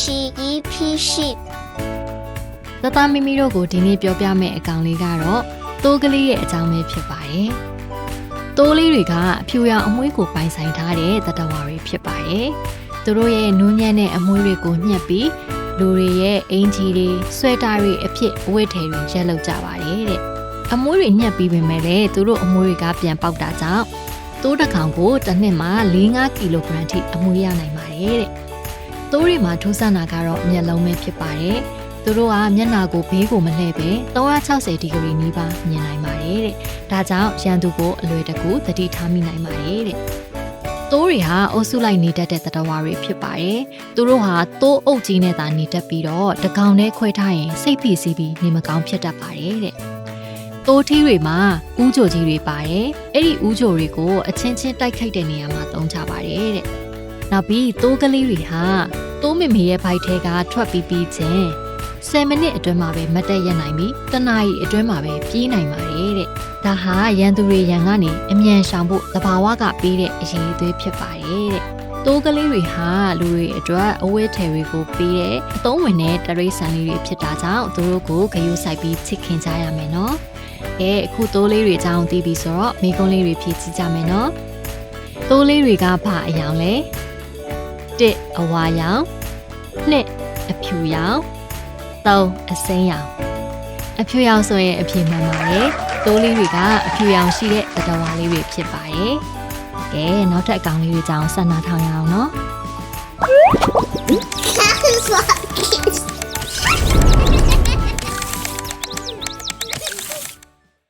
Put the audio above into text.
ချီဤဖိရှိသသားမိမိတို့ကိုဒီနေ့ပြောပြမယ့်အကောင်လေးကတော့တိုးကလေးရဲ့အကြောင်းပဲဖြစ်ပါတယ်။တိုးလေးတွေကအဖြူရောင်အမွှေးကိုပိုင်ဆိုင်ထားတဲ့သတ္တဝါတွေဖြစ်ပါတယ်။သူတို့ရဲ့နူးညံ့တဲ့အမွှေးတွေကိုညှက်ပြီးလူတွေရဲ့အင်ဂျီတွေဆွဲတာတွေအဖြစ်အဝတ်ထည်တွေရက်လောက်ကြပါတယ်တဲ့။အမွှေးတွေညှက်ပြီးပေမဲ့လည်းသူတို့အမွှေးတွေကပြန်ပေါက်တာကြောင့်တိုးတစ်ကောင်ကိုတစ်နှစ်မှာ4-5ကီလိုဂရမ်ထိအမွှေးရနိုင်ပါတယ်တဲ့။ တိုးတွေမှာထူးဆန်းတာကတော့မျက်လုံးပဲဖြစ်ပါတယ်။သူတို့ကမျက်နှာကိုဘေးကိုမလှည့်ပဲ360ဒီဂရီနီးပါးမြင်နိုင်ပါတယ်တဲ့။ဒါကြောင့်ရန်သူကိုအလွယ်တကူသတိထားမိနိုင်ပါတယ်တဲ့။တိုးတွေဟာအုပ်စုလိုက်နေတတ်တဲ့သတ္တဝါတွေဖြစ်ပါတယ်။သူတို့ဟာတိုးအုပ်ကြီးနဲ့သာနေတတ်ပြီးတော့တကောင်နဲ့ခွဲထားရင်စိတ်ဖိစီးပြီးနေမကောင်းဖြစ်တတ်ပါတယ်တဲ့။တိုးထီးတွေမှာဥကြိုကြီးတွေပါတယ်။အဲ့ဒီဥကြိုတွေကိုအချင်းချင်းတိုက်ခိုက်တဲ့နေရာမှာသုံးကြပါတယ်တဲ့။နောက်ပြီးတိုးကလေးတွေဟာ တိုးမမေရဲ့ဘိုက်ထဲကထွက်ပြီးပြီးချင်း10မိနစ်အတွင်းမှာပဲမတ်တက်ရက်နိုင်ပြီးတနာရီအတွင်းမှာပဲပြေးနိုင်ပါတယ်တဲ့။ဒါဟာရန်သူတွေရန်ကနေအမြန်ရှောင်ဖို့သဘာဝကပေးတဲ့အရေးအသွေးဖြစ်ပါတယ်တဲ့။တိုးကလေးတွေဟာလူတွေအတွက်အဝတ်ထည်တွေကိုပေးတဲ့အသုံးဝင်တဲ့တရိတ်ဆန်လေးတွေဖြစ်တာကြောင့်သူတို့ကိုဂရုစိုက်ပြီးချစ်ခင်ကြရမယ်နော်။အဲအခုတိုးလေးတွေအကြောင်းသိပြီဆိုတော့မိကုန်းလေးတွေဖြည့်ကြည့်ကြမယ်နော်။တိုးလေးတွေကဘာအယောင်လဲ။ တစ်အဝါရောင်နှစ်အဖြူရောင်သုံးအစိမ်းရောင်အဖြူရောင်ဆိုရင်အဖြေမှန်ပါတယ်။တိုးလေးတွေကအဖြူရောင်ရှိတဲ့တတဝါလေးတွေဖြစ်ပါတယ်။ကဲနောက်ထပ်အကောင်လေးတွေကြောင်းဆက်နာထောင်ရအောင်နော်။